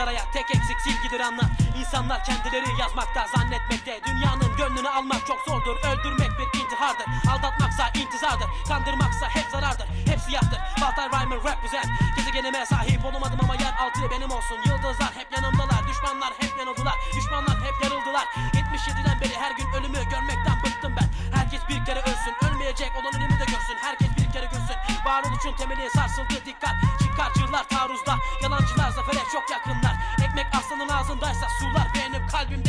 araya tek eksik silgidir anla İnsanlar kendileri yazmakta zannetmekte. Dünyanın gönlünü almak çok zordur. Öldürmek bir intihardır. Aldatmaksa intizardır. Kandırmaksa hep zarardır. Hep siyahtır. Baltar Rhymer represent. Gezegenime sahip olamadım ama yer altı benim olsun. Yıldızlar hep yanımdalar. Düşmanlar hep yanıldılar. Düşmanlar hep yarıldılar 77'den beri her gün ölümü görmekten bıktım ben. Herkes bir kere ölsün. Ölmeyecek olan ölümü de görsün. Herkes bir kere görsün. Varoluşun temeli Yollar zafere çok yakınlar. Ekmek aslanın ağzındaysa sular benim kalbimde.